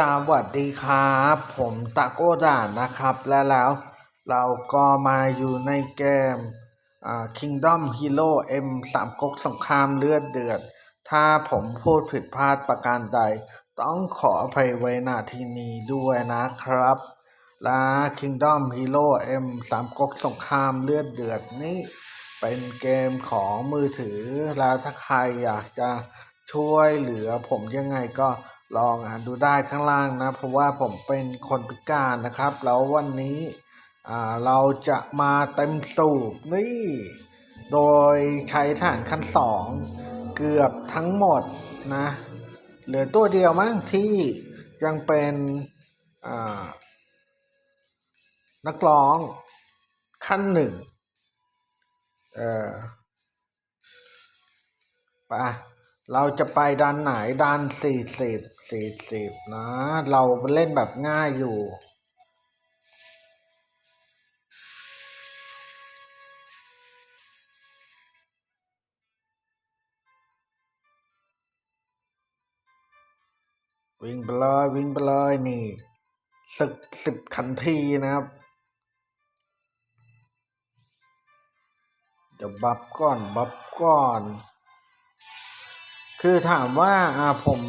สวัสดีครับ ผมตะโกด่านนะครับ และแล้วเราก็มาอยู่ในเกมอ่า Kingdom Hero M สามก๊กสงครามเลือดเดือด ถ้าผมพูดผิดพลาดประการใด ต้องขออภัยไว้ณที่นี้ด้วยนะครับ และ Kingdom Hero M สามก๊กสงครามเลือดเดือดนี้ เป็นเกมของมือถือ แล้วถ้าใครอยากจะช่วยเหลือผมยังไงก็ ลองอ่านดูได้ข้างล่างนะ เพราะว่าผมเป็นคนพิการนะครับ แล้ววันนี้เราจะมาเต็มสูบนี่ โดยใช้ฐานขั้นสองเกือบทั้งหมดนะ เหลือตัวเดียวมั้งที่ยังเป็นนักร้องขั้นหนึ่ง เออไป เราจะไปดันไหนดันสี่สิบสี่สิบนะ เราเล่นแบบง่ายอยู่ วิ่งไปเลยวิ่งไปเลยนี่ศึกสิบขันทีนะครับเดี๋ยวบัฟก่อนบัฟก่อน คือถามว่าอ่าผม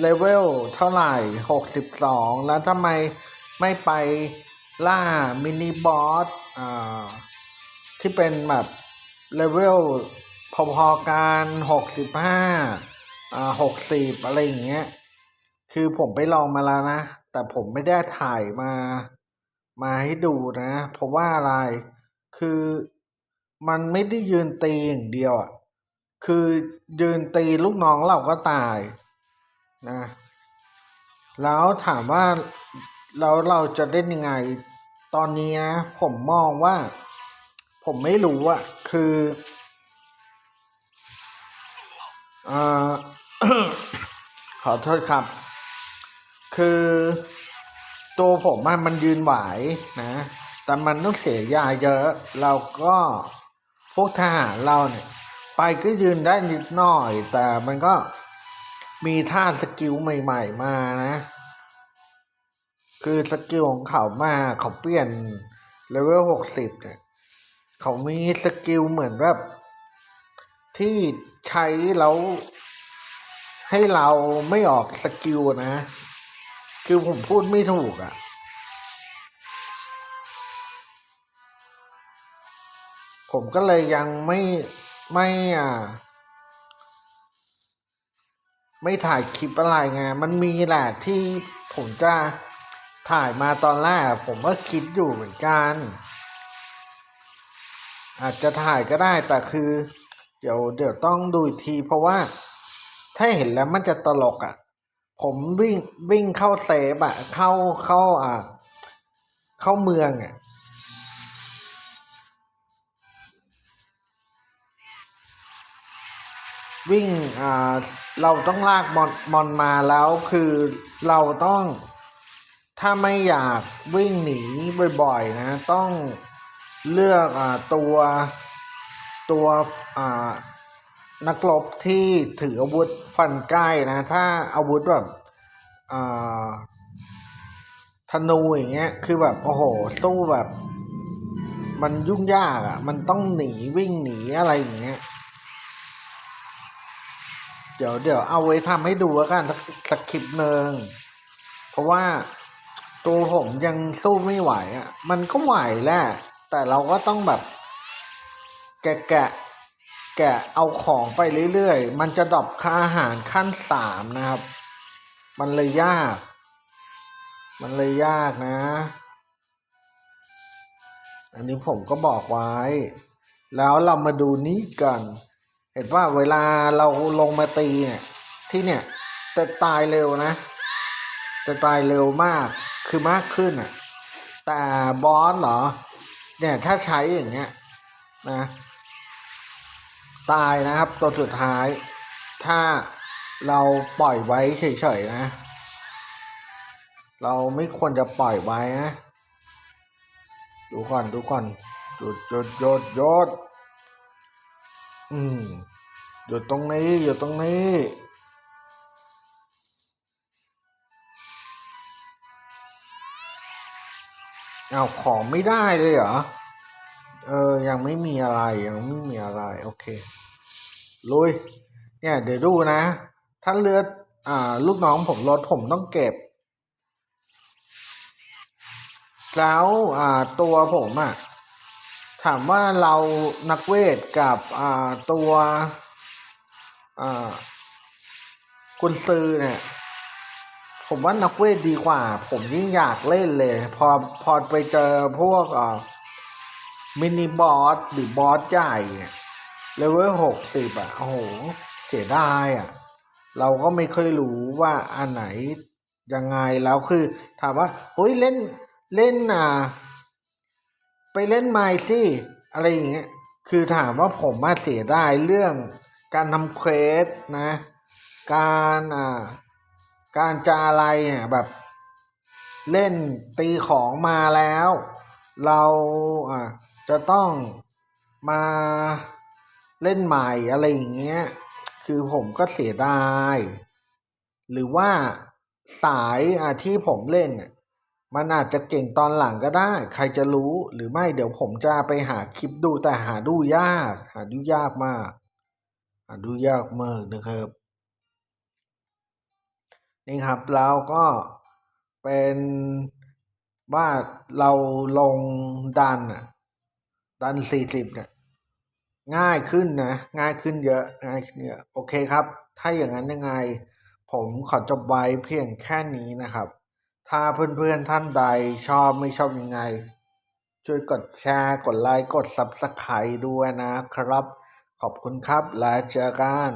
เลเวลเท่าไหร่หกสิบองแล้วทำไมไม่ไปล่ามินิบอสอ่าที่เป็นแบบเลเวลพอๆกันหกสิบห้าอ่าหกสิบอะไรอย่างเงี้ย คือผมไปลองมาแล้วนะ แต่ผมไม่ได้ถ่ายมา มาให้ดูนะ เพราะว่าอะไร คือมันไม่ได้ยืนตีอย่างเดียวอะ คือยืนตีลูกน้องเราก็ตายนะแล้วถามว่าแล้วเราจะเล่นยังไง ตอนนี้นะผมมองว่า ผมไม่รู้อะคืออ่าขอโทษครับ คือตัวผมมันยืนไหวนะ แต่มันต้องเสียยาเยอะ เราก็พวกทหารเราเนี่ย ไปก็ยืนได้นิดหน่อย แต่มันก็มีท่าสกิลใหม่ ๆ มานะ คือสกิลของเขามาเขาเปลี่ยนเลเวลหกสิบเนี่ยเขามีสกิลเหมือนแบบ ที่ใช้แล้ว ให้เราไม่ออกสกิลนะ คือผมพูดไม่ถูกอะ่ะผมก็เลยยังไม่ ไม่อ่าไม่ถ่ายคลิปอะไรไง มันมีแหละที่ผมจะถ่ายมาตอนแรกผมก็คิดอยู่เหมือนกัน อาจจะถ่ายก็ได้แต่คือ เดี๋ยวเดี๋ยวต้องดูอีกที เพราะว่า ถ้าเห็นแล้วมันจะตลกอะ่ะ ผมวิ่งวิ่งเข้าเซฟอะ่ะ เข้าเข้าอ่าเข้าเมืองอะ่ะ วิ่งอ่าเราต้องลากมอนมอนมาแล้วคือเราต้อง ถ้าไม่อยากวิ่งหนีบ่อยๆนะ ต้องเลือกอ่าตัวตัวอ่านักรบที่ถืออาวุธฟันใกล้นะ ถ้าอาวุธแบบอ่าธนูอย่างเงี้ยคือแบบโอ้โหสู้แบบ มันยุ่งยากอะ่ะ มันต้องหนีวิ่งหนีอะไรอย่างเงี้ย เดี๋ยวเดี๋ยวเอาไว้ทำให้ดูแล้วกันสักสักคลิปหนึ่งเพราะว่าตัวผมยังสู้ไม่ไหวอะ มันก็ไหวแหละ แต่เราก็ต้องแบบ แกะแกะแกะเอาของไปเรื่อยๆ มันจะดรอปค่าอาหารขั้นสามนะครับ มันเลยยาก มันเลยยากนะ อันนี้ผมก็บอกไว้ แล้วเรามาดูนี้กัน เห็นว่าเวลาเราลงมาตีเนี่ยที่เนี่ยจะตายเร็วนะจะตายเร็วมากคือมากขึ้นอะ แต่บอสเหรอ เนี่ยถ้าใช้อย่างเงี้ยนะ ตายนะครับ ตัวสุดท้าย ถ้าเราปล่อยไว้เฉยๆนะ เราไม่ควรจะปล่อยไว้นะ ดูก่อนดูก่อนหยุดหยุดหยุดหยุด อืมอยู่ตรงนี้อยู่ตรงนี้เอาของไม่ได้เลยเหรอ เออ ยังไม่มีอะไร ยังไม่มีอะไร โอเค ลุย เนี่ย เดี๋ยวดูนะ ถ้าเลือด อ่า ลูกน้องผมรถผมต้องเก็บ แล้ว อ่า ตัวผมอะ่ะ ถามว่าเรานักเวทกับตัวกุนซือเนี่ยผมว่านักเวทดีกว่า ผมยิ่งอยากเล่นเลย พอพอไปเจอพวกมินิบอสหรือบอสใหญ่เนี่ยเลเวลหกสิบอะ โอ้โห เสียดายอะ เราก็ไม่เคยรู้ว่าอันไหนยังไงแล้วคือ ถามว่าเฮ้ยเล่นเล่นอ่า ไปเล่นไมค์สิอะไรอย่างเงี้ยคือถามว่าผมมาเสียได้เรื่องการทำเควสนะ การอ่าการจะอะไรเนี่ยแบบ เล่นตีของมาแล้ว เราอะจะต้องมาเล่นใหม่อะไรอย่างเงี้ย คือผมก็เสียดาย หรือว่าสายอะที่ผมเล่นน่ะ มันอาจจะเก่งตอนหลังก็ได้ ใครจะรู้หรือไม่เดี๋ยวผมจะไปหาคลิปดูแต่หาดูยาก หาดูยากมาก หาดูยากมากนะครับ นี่ครับแล้วก็เป็นว่าเราลงดันอะดันสี่สิบเนี่ยง่ายขึ้นนะ ง่ายขึ้นเยอะง่ายขึ้นเยอะโอเคครับ ถ้าอย่างนั้นยังไง ผมขอจบไว้เพียงแค่นี้นะครับ ถ้าเพื่อนๆท่านใดชอบไม่ชอบยังไง ช่วยกดแชร์กดไลค์กด Subscribe ด้วยนะครับ ขอบคุณครับและเจอกัน